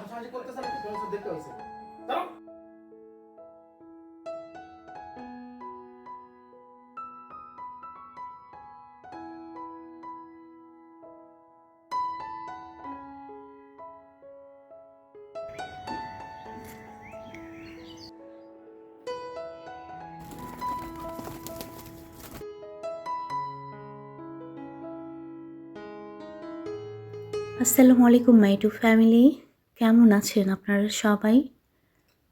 হাসাহাসি দেখতে আসসালামু আলাইকুম মাই টু ফ্যামিলি। কেমন আছেন আপনারা সবাই?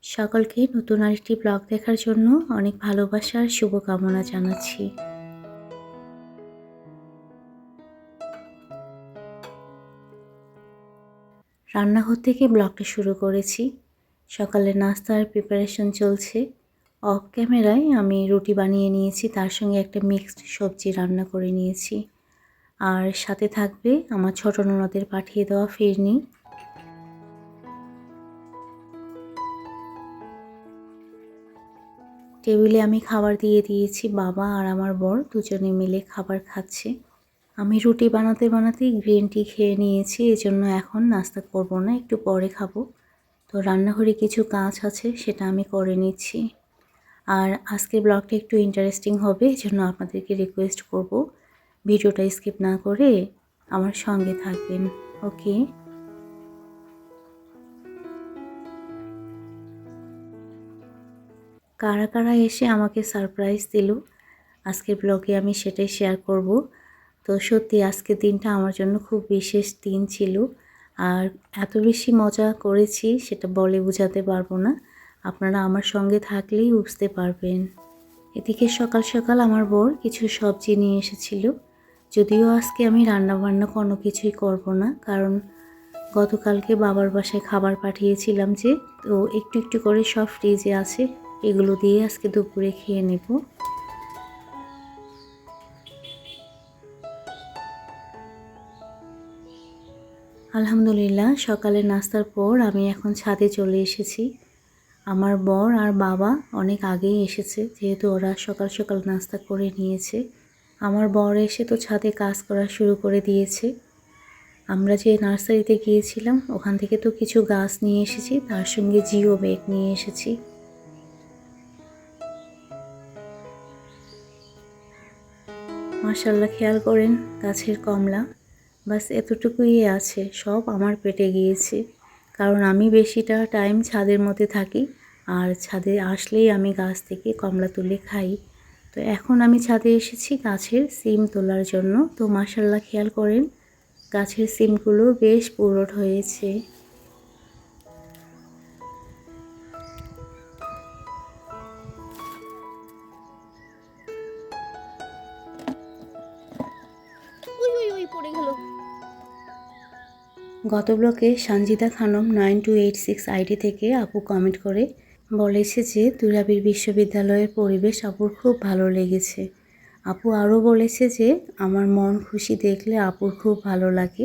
সকলকে নতুন আরেকটি ব্লগ দেখার জন্য অনেক ভালোবাসার শুভকামনা জানাচ্ছি। রান্নাঘর থেকে ব্লগটা শুরু করেছি। সকালে নাস্তার প্রিপারেশন চলছে। অফ ক্যামেরায় আমি রুটি বানিয়ে নিয়েছি, তার সঙ্গে একটা মিক্সড সবজি রান্না করে নিয়েছি। আর সাথে থাকবে আমার ছোট ননদের পাঠিয়ে দেওয়া ফিরনি। টেবিলে আমি খাবার দিয়ে দিয়েছি। বাবা আর আমার বর দুজনে মিলে খাবার খাচ্ছে। আমি রুটি বানাতে বানাতেই গ্রিন টি খেয়ে নিয়েছি, এজন্য এখন নাস্তা করব না, একটু পরে খাব। তো রান্নাঘরে কিছু কাজ আছে, সেটা আমি করে নিচ্ছি। আর আজকের ব্লগটা একটু ইন্টারেস্টিং হবে, এজন্য আপনাদেরকে রিকোয়েস্ট করব। ভিডিওটা স্কিপ না করে আমার সঙ্গে থাকবেন ওকে কারা কারা এসে আমাকে সারপ্রাইজ দিল, আজকের ব্লগে আমি সেটাই শেয়ার করব। তো সত্যি আজকের দিনটা আমার জন্য খুব বিশেষ দিন ছিল। আর এত বেশি মজা করেছি সেটা বলে বোঝাতে পারব না। আপনারা আমার সঙ্গে থাকলেই বুঝতে পারবেন। এদিকে সকাল সকাল আমার বর কিছু সবজি নিয়ে এসেছিল। যদিও আজকে আমি রান্না বান্না কোনো কিছুই করব না, কারণ গতকালকে বাবার বাসায় খাবার পাঠিয়েছিলাম যে, তো একটু একটু করে সব ফ্রিজে আছে। এগুলো দিয়ে আজকে দুপুরে খেয়ে নেব। আলহামদুলিল্লাহ সকালে নাস্তার পর আমি এখন ছাদে চলে এসেছি। আমার বর আর বাবা অনেক আগেই এসেছে, যেহেতু ওরা সকাল সকাল নাস্তা করে নিয়েছে। আমার বর এসে তো ছাদে কাজ করা শুরু করে দিয়েছে। আমরা যে নার্সারিতে গিয়েছিলাম, ওখান থেকে তো কিছু গাছ নিয়ে এসেছি, তার সঙ্গে জিও ব্যাগ নিয়ে এসেছি। মার্শাল্লাহ খেয়াল করেন গাছের কমলা। বাস এতটুকুই আছে, সব আমার পেটে গিয়েছে। কারণ আমি বেশিটা টাইম ছাদের মধ্যে থাকি, আর ছাদে আসলেই আমি গাছ থেকে কমলা তুলে খাই। তো এখন আমি ছাদে এসেছি গাছের সিম তোলার জন্য। তো মাসাল্লাহ খেয়াল করেন গাছের সিমগুলো বেশ পুরট হয়েছে। গত ব্লকে Sanjita Khanam nine two eight six ID থেকে আপু কমেন্ট করে বলেছে যে তুরাবির বিশ্ববিদ্যালয়ের পরিবেশ আপুর খুব ভালো লেগেছে। আপু আরও বলেছে যে, আমার মন খুশি দেখলে আপুর খুব ভালো লাগে।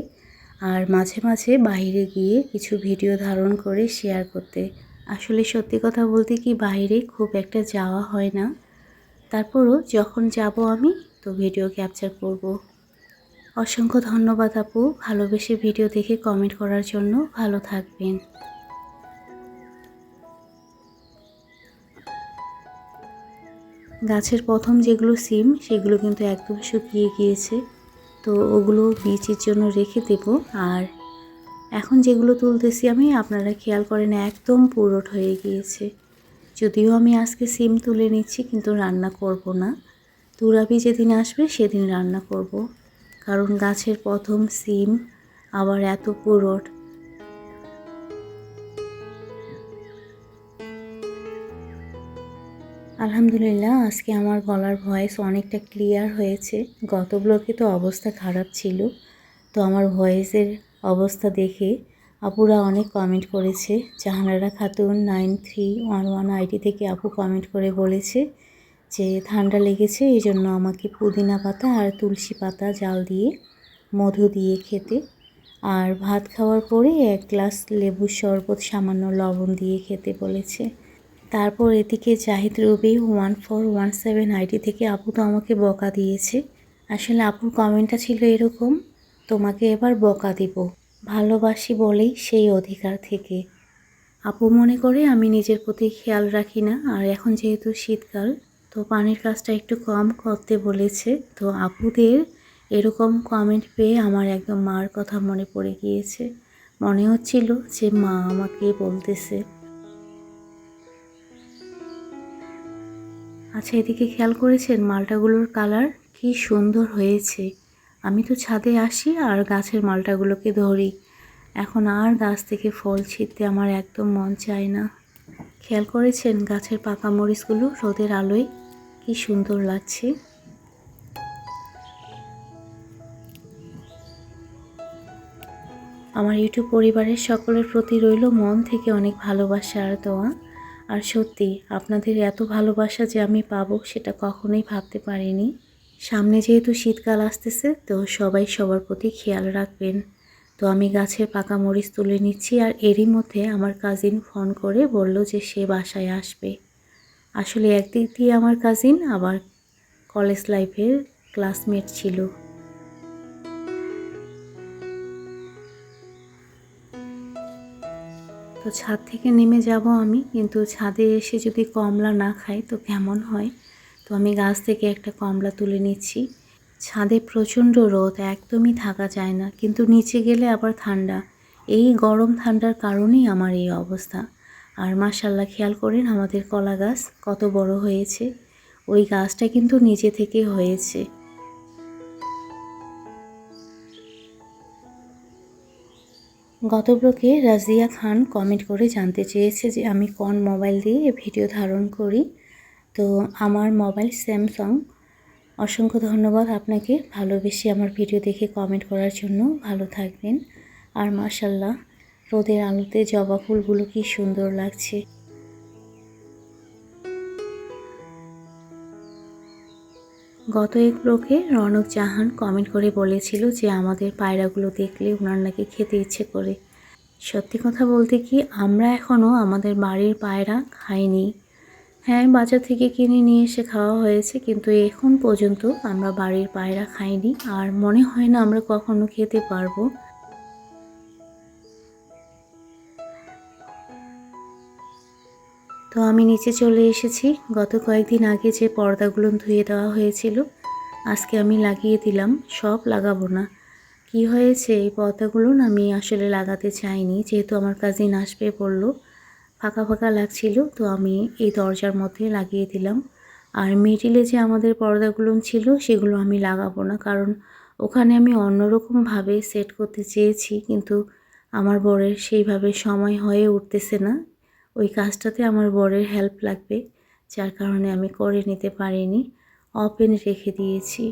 আর মাঝে মাঝে বাইরে গিয়ে কিছু ভিডিও ধারণ করে শেয়ার করতে। আসলে সত্যি কথা বলতে কি বাইরে খুব একটা যাওয়া হয় না। তারপরও যখন যাব আমি, তো ভিডিও ক্যাপচার করব। অসংখ্য ধন্যবাদ আপু ভালোবেসে ভিডিও দেখে কমেন্ট করার জন্য। ভালো থাকবেন। গাছের প্রথম যেগুলো সিম, সেগুলো কিন্তু একদম শুকিয়ে গিয়েছে। তো ওগুলো বীজের জন্য রেখে দেব। আর এখন যেগুলো তুলতেছি আমি, আপনারা খেয়াল করেন একদম পুরোট হয়ে গিয়েছে। যদিও আমি আজকে সিম তুলে নিচ্ছি, কিন্তু রান্না করব না। তুরাবি যেদিন আসবে, সেদিন রান্না করব। কারণ গাছের প্রথম সিম আবার এত পুরোট। আলহামদুলিল্লাহ, আজকে আমার গলার ভয়েস অনেকটা ক্লিয়ার হয়েছে। গত ব্লকে তো অবস্থা খারাপ ছিল। তো আমার ভয়েসের অবস্থা দেখে আপুরা অনেক কমেন্ট করেছে। Jahanara Khatun nine three one one ID থেকে আপু কমেন্ট করে বলেছে। যে ঠান্ডা লেগেছে, এই জন্য আমাকে পুদিনা পাতা আর তুলসী পাতা, জাল দিয়ে, মধু দিয়ে খেতে। আর ভাত খাওয়ার পরে এক গ্লাস লেবুর শরবত, সামান্য লবণ দিয়ে খেতে বলেছে। তারপর এদিকে Zahid Robi, one four one seven ID থেকে আপু তো আমাকে বকা দিয়েছে। আসলে আপুর কমেন্টটা ছিল এরকম, তোমাকে এবার বকা দিব। ভালোবাসি বলেই সেই অধিকার থেকে। আপু মনে করে আমি নিজের প্রতি খেয়াল রাখি না, আর এখন যেহেতু শীতকাল তো পানির কাজটা একটু কম করতে বলেছে। তো আপুদের এরকম কমেন্ট পেয়ে আমার একদম মার কথা মনে পড়ে গিয়েছে। মনে হচ্ছিল যে মা আমাকে বলতেছে। আচ্ছা এদিকে খেয়াল করেছেন মালটাগুলোর কালার? কি সুন্দর হয়েছে। আমি তো ছাদে আসি আর গাছের মালটাগুলোকে ধরি। এখন আর গাছ থেকে ফল ছিঁড়তে আমার একদম মন চায় না। খেয়াল করেছেন গাছের পাকা মরিচগুলো রোদের আলোয়? কি সুন্দর লাগছে। আমার ইউটিউব পরিবারের সকলের প্রতি রইল মন থেকে অনেক ভালোবাসা, আর দোয়া। আর সত্যি, আপনাদের এত ভালোবাসা যে আমি পাবো সেটা কখনোই ভাবতে পারিনি। সামনে যেহেতু শীতকাল আসতেছে, তো সবাই সবার প্রতি খেয়াল রাখবেন। তো আমি গাছের পাকা মরিচ তুলে নিচ্ছি, আর এরই মধ্যে আমার কাজিন ফোন করে বলল যে সে বাসায় আসবে। আসলে একদিক দিয়ে আমার কাজিন আবার কলেজ লাইফের ক্লাসমেট ছিল। তো ছাদ থেকে নেমে যাব আমি, কিন্তু ছাদে এসে যদি কমলা না খাই তো কেমন হয়? তো আমি গাছ থেকে একটা কমলা তুলে নিচ্ছি। ছাদে প্রচণ্ড রোদ, একদমই থাকা যায় না, কিন্তু নিচে গেলে আবার ঠান্ডা। এই গরম ঠান্ডার কারণেই আমার এই অবস্থা। আর মাশাল্লাহ খেয়াল করেন আমাদের কলা গাছ কত বড় হয়েছে। ওই গাছটা কিন্তু নিচে থেকে হয়েছে। গত ব্লকে রাজিয়া খান কমেন্ট করে জানতে চেয়েছে যে আমি কোন মোবাইল দিয়ে ভিডিও ধারণ করি। তো আমার মোবাইল স্যামসাং। অসংখ্য ধন্যবাদ আপনাকে ভালোবেসে আমার ভিডিও দেখে কমেন্ট করার জন্য। ভালো থাকবেন। আর মার্শাল্লাহ রোদের আলোতে জবা ফুলগুলো কি সুন্দর লাগছে। গত এক লোকে রনক জাহান কমেন্ট করে বলেছিল যে আমাদের পায়রাগুলো দেখলে ওনার নাকি খেতে ইচ্ছে করে। সত্যি কথা বলতে কি, আমরা এখনও আমাদের বাড়ির পায়রা খাইনি। হ্যাঁ বাজার থেকে কিনে নিয়ে এসে খাওয়া হয়েছে, কিন্তু এখন পর্যন্ত আমরা বাড়ির পায়রা খাইনি, আর মনে হয় না আমরা কখনো খেতে পারব। তো আমি নিচে চলে এসেছি। গত কয়েকদিন আগে যে পর্দাগুলো ধুয়ে দেওয়া হয়েছিল, আজকে আমি লাগিয়ে দিলাম, সব লাগাবো না। কি হয়েছে? এই পর্দাগুলো আমি আসলে লাগাতে চাইনি, যেহেতু আমার কাজিন আসবে বলল, ফাঁকা ফাঁকা লাগছিল, তো আমি এই দরজার মধ্যে লাগিয়ে দিলাম। আর মিডিলে যে আমাদের পর্দাগুলো ছিল, সেগুলো আমি লাগাবো না, কারণ ওখানে আমি অন্যরকমভাবে সেট করতে চেয়েছি, কিন্তু আমার বরের সেইভাবে সময় হয়ে উঠতেছে না। ওই কাজটাতে আমার বরের হেল্প লাগবে, যার কারণে আমি করে নিতে পারিনি। ওপেন রেখে দিয়েছি।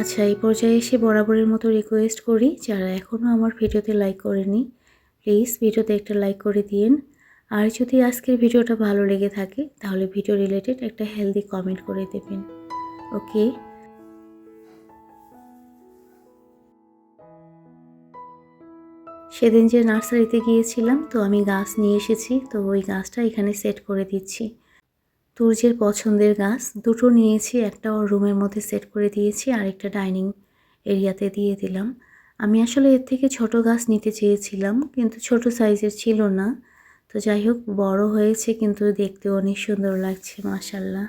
আচ্ছা এই পর্যায়ে এসে বরাবরের মতো রিকোয়েস্ট করি, যারা এখনও আমার ভিডিওতে লাইক করেনি প্লিজ ভিডিওতে একটা লাইক করে দিন আর যদি আজকের ভিডিওটা ভালো লেগে থাকে, তাহলে ভিডিও রিলেটেড একটা হেলদি কমেন্ট করে দেবেন। ওকে সেদিন যে নার্সারিতে গিয়েছিলাম, তো আমি গাছ নিয়ে এসেছি, তো ওই গাছটা এখানে সেট করে দিচ্ছি। তুর্যের পছন্দের গাছ, দুটো নিয়েছি, একটা ওর রুমের মধ্যে সেট করে দিয়েছি আর একটা ডাইনিং এরিয়াতে দিয়ে দিলাম। আমি আসলে এর থেকে ছোট গাছ নিতে চেয়েছিলাম, কিন্তু ছোট সাইজের ছিল না। তো যাই হোক, বড় হয়েছে, কিন্তু দেখতে অনেক সুন্দর লাগছে মাশাল্লাহ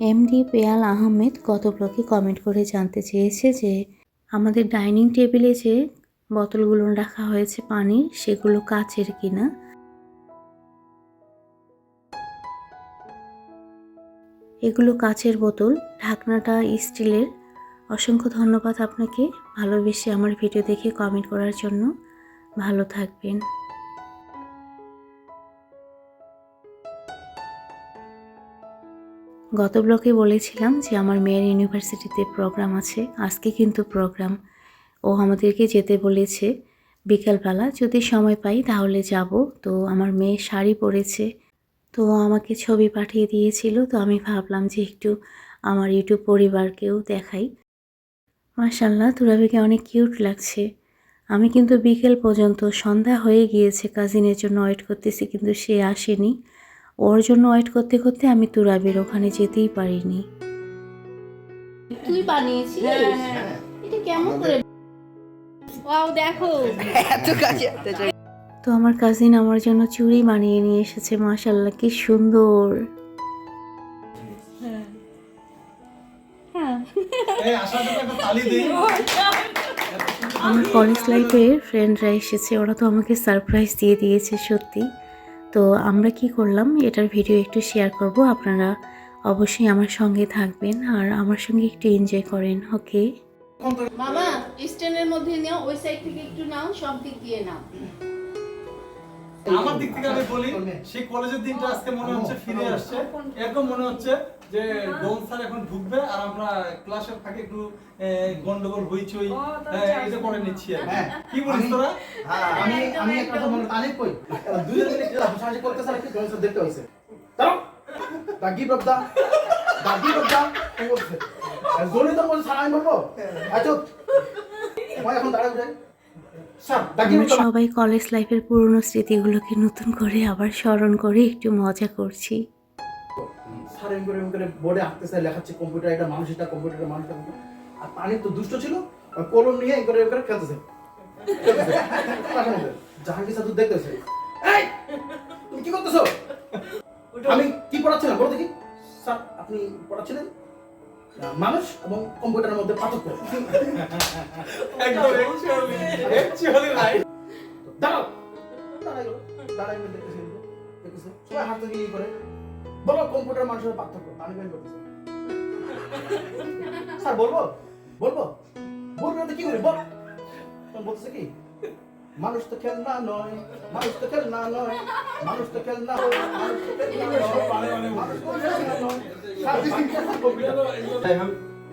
এমডি পেয়াল আহমেদ গত ব্লকে কমেন্ট করে জানতে চেয়েছে যে, আমাদের ডাইনিং টেবিলে যে বোতলগুলো রাখা হয়েছে পানির সেগুলো কাচের কিনা এগুলো কাচের বোতল। ঢাকনাটা স্টিলের। অসংখ্য ধন্যবাদ আপনাকে ভালোবেসে আমার ভিডিও দেখে কমেন্ট করার জন্য। ভালো থাকবেন। গত ব্লকে বলেছিলাম যে আমার মেয়ের ইউনিভার্সিটিতে প্রোগ্রাম আছে। আজকে কিন্তু প্রোগ্রাম। ও আমাদেরকে যেতে বলেছে বিকালবেলা, যদি সময় পাই তাহলে যাব। তো আমার মেয়ে শাড়ি পরেছে। তো আমাকে ছবি পাঠিয়ে দিয়েছিল। তো আমি ভাবলাম যে একটু আমার ইউটিউব পরিবারকেও দেখাই। মাশাল্লাহ তুরাবিকে অনেক কিউট লাগছে। আমি কিন্তু বিকেল পর্যন্ত সন্ধ্যা হয়ে গিয়েছে। কাজিনের জন্য ওয়েট করতেছি কিন্তু সে আসেনি। ওর জন্য ওয়েট করতে করতে আমি তুরাবির ওখানে যেতেই পারিনি। তুই বানিয়েছিস? এটা কেমন করে? ওয়াও দেখো। তো আমার কাজিন আমার জন্য চুড়ি বানিয়ে নিয়ে এসেছে মাশাল্লাহ কি সুন্দর। হ্যাঁ। আমার কলেজ লাইফের ফ্রেন্ডরা এসেছে ওরা তো আমাকে সারপ্রাইজ দিয়ে দিয়েছে সত্যি। তো আমরা কি করলাম? এটার ভিডিও একটু শেয়ার করব। আপনারা অবশ্যই আমার সঙ্গে থাকবেন আর আমার সঙ্গে একটু এনজয় করেন ওকে মামা স্ট্যান্ডের মধ্যে নাও ওই সাইড থেকে একটু নাও সব দিক দিয়ে নাও। আমার দিক থেকে আমি বলি সেই কলেজের দিনটা আজকে মনে হচ্ছে ফিরে আসছে। এরকম মনে হচ্ছে যে ডোন স্যার এখন ঢুকবে আর আমরা ক্লাসের ফাঁকে একটু গন্ডগোল হইচই এটা করে নিচ্ছি আর কি। বলিস তোরা? আমি আমি একটা কথা মনে তানিক কই দুই মিনিট কি হাসাহাসি করতে স্যার কি জনসন দেখতে হইছে দাঁড়াও the give up the the give কি বলছে। জোরে তো বলছে স্যার আমি বলব। আচ্ছা মই এখন দাঁড়াও স্যার আপ সবাই কলেজ লাইফের পুরনো স্মৃতিগুলোকে নতুন করে আবার স্মরণ করে একটু মজা করছি। স্যার এম করে এম করে বোর্ডে আঁকতেছে লেখাচ্ছে কম্পিউটার এটা মানুষ এটা কম্পিউটার মানুষ আর পানি তো দুষ্ট ছিল আর কলম নিয়ে এম করে এম করে খেলতেছে। জাহাঙ্গীর স্যার তো দেখতেছে। এই তুমি কি করতেছো? আমি কি পড়াচ্ছিলাম? বলো দেখি। স্যার আপনি পড়াচ্ছিলেন? মানুষ এবং কম্পিউটারের মধ্যে পার্থক্য। একদম অ্যাকচুয়ালি অ্যাকচুয়ালি রাইট দাঁড়াও। দাঁড়াই গেলো। দাঁড়াই গেলো দেখতেছে সবাই হাত থেকে ইয়ে করে। বলো কম্পিউটার মানুষের পার্থক্য আমি বের করতেছি। স্যার বলব? বলব? বলব না কি করি? বল। বলতেছে কি? মানুষ তো খেলনা নয় মানুষ তো খেলনা নয় মানুষ তো খেলনা নয়, মানুষ তো খেলনা নয়, মানুষ তো খেলনা নয়। Sir, this is just a computer. যাই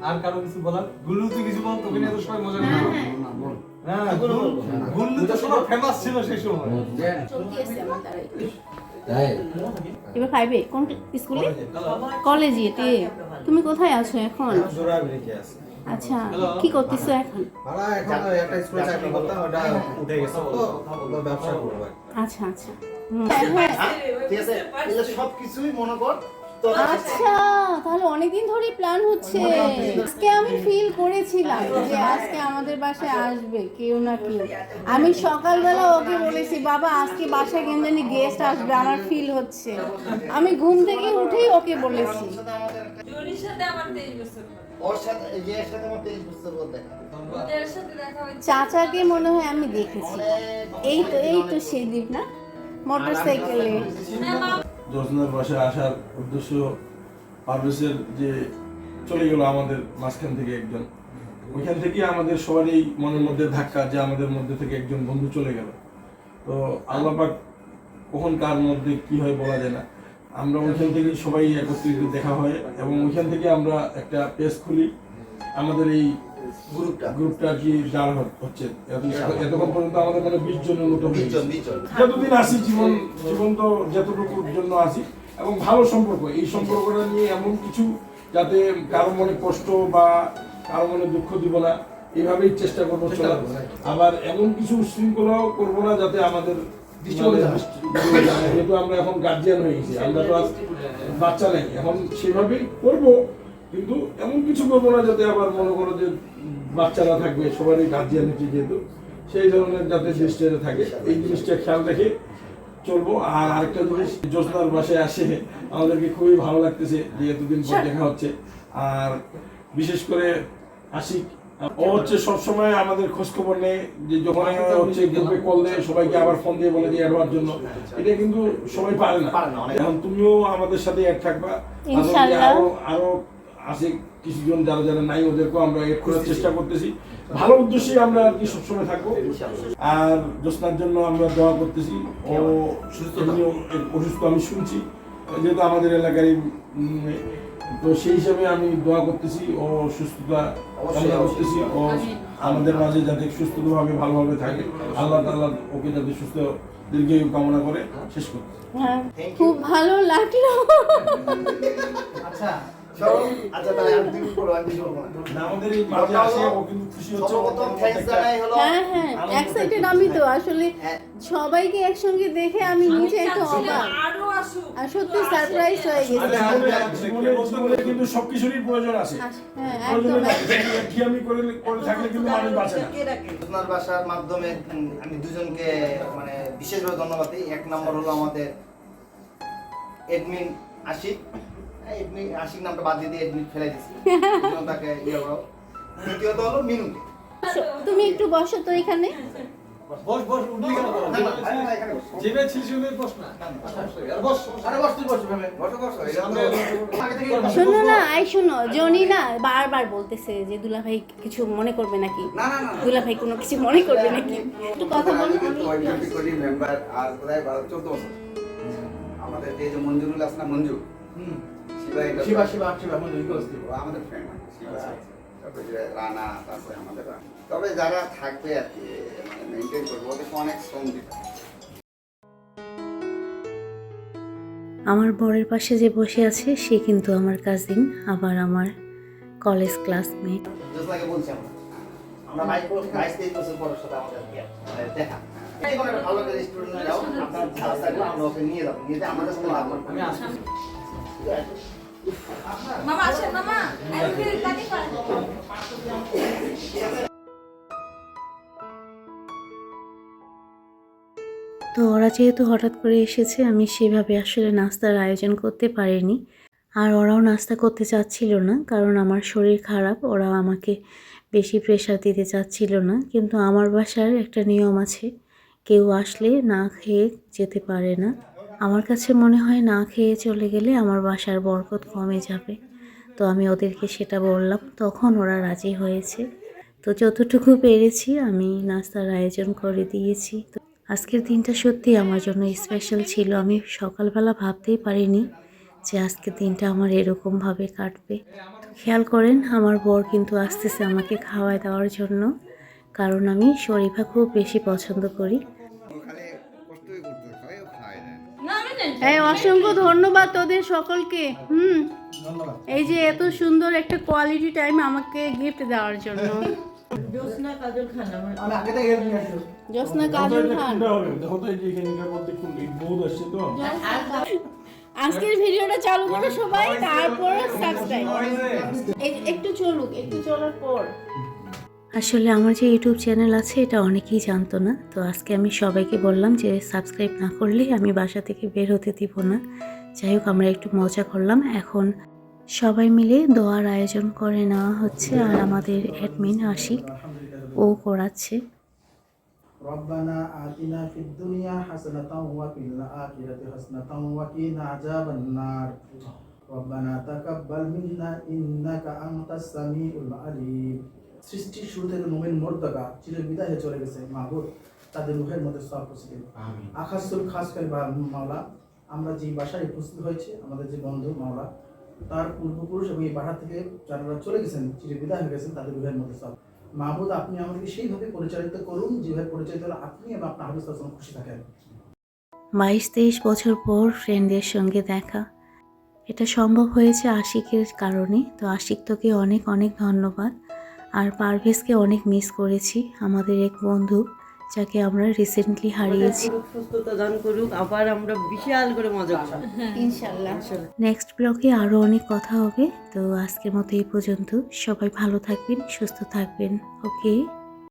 আর কারও কিছু বলার? গুল্লু তুই কিছু বল তোকে নিয়ে তো সবাই মজা করে হ্যাঁ গুল্লু- গুল্লু তো সবার ফেমাস ছিল সেই সময়। আমার এবার ফাইভে কোন স্কুলে? কলেজে তে। তুমি কোথায় আছো এখন? আচ্ছা কি করতেছো এখন। আচ্ছা আচ্ছা। হুম। হ্যাঁ, ঠিক আছে এগুলো সব কিছুই মনে কর আচ্ছা তাহলে অনেকদিন ধরেই প্ল্যান হচ্ছে। আজকে আমি ফিল করেছিলাম যে আজকে আমাদের বাসায় আসবে কেউ না কেউ। আমি সকালবেলা ওকে বলেছি বাবা আজকে বাসায় কেন জানি গেস্ট আসবে আমার ফিল হচ্ছে। আমি ঘুম থেকে উঠেই ওকে বলেছি। চাচাকে মনে হয় আমি দেখেছি। এই তো এই তো সেই দ্বীপ না? মোটর সাইকেলে জোসনার বাসায় আসার উদ্দেশ্য পারভেজের যে চলে গেল আমাদের মাঝখান থেকে একজন। ওইখান থেকে আমাদের সবারই মনের মধ্যে ধাক্কা যে আমাদের মধ্যে থেকে একজন বন্ধু চলে গেল। তো আল্লাপাক কখন কার মধ্যে কি হয় বলা যায় না। আমরা ওইখান থেকে সবাই একত্রিত দেখা হয় এবং ওইখান থেকে আমরা একটা পেজ খুলি। আমাদের এই গ্রুপটা। গ্রুপটা কি হচ্ছে? এতক্ষণ পর্যন্ত আমাদের বিশ জনের মতো যতদিন আসি জীবন জীবন তো যতটুকুর জন্য আসি। এবং ভালো সম্পর্ক। এই সম্পর্কটা নিয়ে এমন কিছু যাতে কারও মনে কষ্ট বা কারও মনে দুঃখ দিব না এইভাবেই চেষ্টা করব চলার। আবার এমন কিছু শৃঙ্খলাও করব না যাতে আমাদের যেহেতু আমরা এখন গার্জিয়ান হয়ে গেছি আমরা তো আর বাচ্চা নেই। এখন সেভাবেই করব কিন্তু এমন কিছু করব না যাতে আবার মনে করো যে বাচ্চারা থাকবে সবারই গার্জিয়ান হচ্ছে যেহেতু সেই ধরনের যাতে জিনিসটা থাকে এই জিনিসটা খেয়াল রেখে চলবো। আর আরেকটা জিনিস জ্যোৎস্নার বাসায় আসে আমাদেরকে খুবই ভালো লাগতেছে যে এতদিন পর দেখা হচ্ছে। আর বিশেষ করে আশিক ও হচ্ছে সবসময় আমাদের খোঁজ খবর নেয় যে যখন হচ্ছে গ্রুপে কল দেয় সবাইকে আবার ফোন দিয়ে বলে দিয়ে অ্যাড হওয়ার জন্য। এটা কিন্তু সবাই পারে না। এখন তুমিও আমাদের সাথে অ্যাড থাকবা। আরও আরও আছে কিছুজন যারা যারা নাই ওদেরকেও আমরা এড করার চেষ্টা করতেছি। ভালো উদ্দেশ্যে আমরা আর কি সবসময় থাকব। আর জ্যোৎস্নার জন্য আমরা দোয়া করতেছি। ও সুস্থ অসুস্থ আমি শুনছি। যেহেতু আমাদের এলাকারই তো সেই হিসাবে আমি দোয়া করতেছি ও সুস্থতা কামনা করতেছি। ও আমাদের মাঝে যাতে সুস্থভাবে ভালোভাবে থাকে। আল্লাহ তাআলা ওকে যাতে সুস্থ দীর্ঘায়ু কামনা করে। শেষ করতে হ্যাঁ খুব ভালো লাগল। আচ্ছা আচ্ছা তাহলে আমি দুই করব আমি করব না। না, আমাদের এই মাঝে আসে ও কিন্তু খুশি হচ্ছে সর্বপ্রথম থ্যাঙ্কস জানাই হলো হ্যাঁ হ্যাঁ এক্সাইটেড আমি তো আসলে হ্যাঁ। সবাইকে একসঙ্গে দেখে আমি নিজে একটু অবাক। আর সত্যি সারপ্রাইজ হয়ে গেছি। জীবনে জীবনে কিন্তু সব প্রয়োজন আছে। হ্যাঁ প্রয়োজনে একদম। একঘেয়ামি করে করে থাকলে কিন্তু মানুষ বাঁচে না। আপনার বাসার মাধ্যমে আমি দুজনকে মানে বিশেষভাবে ধন্যবাদ দিই। এক নম্বর হলো আমাদের এডমিন আশিক। এডমিন আশিক নামটা বাদ দিয়ে দিয়ে ফেলে দিচ্ছি তাকে ইয়ে করো দ্বিতীয়ত হলো মিনুকে। তুমি একটু বসো তো এখানে। বস বস উঠলি কেন বসো। না বস। আরে বস তুই বস বসো বসো শোনো না আই শোনো জনি না বারবার বলতেছে যে দুলা ভাই কিছু মনে করবে নাকি? না না না দুলা ভাই কোনো কিছু মনে করবে নাকি? একটু কথা বলো। আমি করি মেম্বার আর প্রায় বারো চোদ্দ বছর। আমাদের এই যে মঞ্জুরুল আছে না মঞ্জু হুম। শিবা শিবা শিবা মনে আমাদের ফ্রেন্ড শিবা। তারপরে রানা তারপরে আমাদের তবে যারা থাকবে আর কি মানে মেনটেন করবে ওদেরকে অনেক শ্রম দিতে আমার বরের পাশে যে বসে আছে সে কিন্তু আমার কাজিন আবার আমার কলেজ ক্লাসমেট মানে দেখা। এই কোনো ভালো একটা রেস্টুরেন্টে যাও আপনার ভালো আমরা ওকে নিয়ে যাব। নিয়ে যেয়ে আমাদের লাভ করব। আমি মামা আসেন, মামা। তো ওরা যেহেতু হঠাৎ করে এসেছে, আমি সেভাবে আসলে নাস্তার আয়োজন করতে পারিনি। আর ওরাও নাস্তা করতে চাচ্ছিল না, কারণ আমার শরীর খারাপ ওরা আমাকে বেশি প্রেশার দিতে চাচ্ছিল না। কিন্তু আমার বাসার একটা নিয়ম আছে, কেউ আসলে না খেয়ে যেতে পারে না। আমার কাছে মনে হয় না খেয়ে চলে গেলে আমার বাসার বরকত কমে যাবে। তো আমি ওদেরকে সেটা বললাম, তখন ওরা রাজি হয়েছে। তো যতটুকু পেরেছি আমি নাস্তার আয়োজন করে দিয়েছি। তো আজকের দিনটা সত্যি আমার জন্য স্পেশাল ছিল। আমি সকালবেলা ভাবতেই পারিনি যে আজকের দিনটা আমার এরকমভাবে কাটবে। তো খেয়াল করেন, আমার বর কিন্তু আসতেছে আমাকে খাওয়ায় দেওয়ার জন্য। কারণ আমি শরীফা খুব বেশি পছন্দ করি। এই অসংখ্য ধন্যবাদ তোদের সকলকে। হুম। এই যে এত সুন্দর একটা কোয়ালিটি টাইম আমাকে গিফট দেওয়ার জন্য। জ্যোৎস্না কাজল খান আজকের ভিডিওটা চালু করো সবাই তারপর সাবস্ক্রাইব একটু চলুক একটু চলার পর। আসলে আমার যে ইউটিউব চ্যানেল আছে এটা অনেকেই জানতো না তো আজকে আমি সবাইকে বললাম যে সাবস্ক্রাইব না করলে আমি বাসা থেকে বের হতে দিব না যাই হোক আমরা একটু মজা করলাম এখন সবাই মিলে দোয়ার আয়োজন করে নেওয়া হচ্ছে আর আমাদের অ্যাডমিন আশিক ও করাচ্ছে ربنا آتنا في الدنيا حسنة وفي الآخرة حسنة وقنا عذاب النار ربنا تقبل منا إنك أنت السميع العليم সৃষ্টির শুরু থেকে মুমিন মোর্তকা চির বিদায় হয়ে চলে গেছে মাহবুব তাদের রুহের মধ্যে সব পৌঁছে আকাশুল খাস করে বা মাওলা আমরা যে বাসায় উপস্থিত হয়েছে আমাদের যে বন্ধু মাওলা তার পূর্বপুরুষ এবং এই বাসা থেকে যারা চলে গেছেন চির বিদায় হয়ে গেছেন তাদের রুহের মধ্যে সব। মাহবুদ আপনি আমাদেরকে সেইভাবে পরিচালিত করুন যেভাবে পরিচালিত হলে আপনি এবং আপনার হাবিজ খুশি থাকেন। বাইশ তেইশ বছর পর ফ্রেন্ডদের সঙ্গে দেখা। এটা সম্ভব হয়েছে আশিকের কারণে। তো আশিক তোকে অনেক অনেক ধন্যবাদ। আর পারভেজকে অনেক মিস করেছি আমাদের এক বন্ধু যাকে আমরা রিসেন্টলি হারিয়েছি। করুক, সুস্থতা দান করুক আবার আমরা বিশাল করে মজা করব। ইনশাল্লাহ। নেক্সট ব্লগে আরও অনেক কথা হবে তো আজকের মতো এই পর্যন্ত। সবাই ভালো থাকবেন সুস্থ থাকবেন ওকে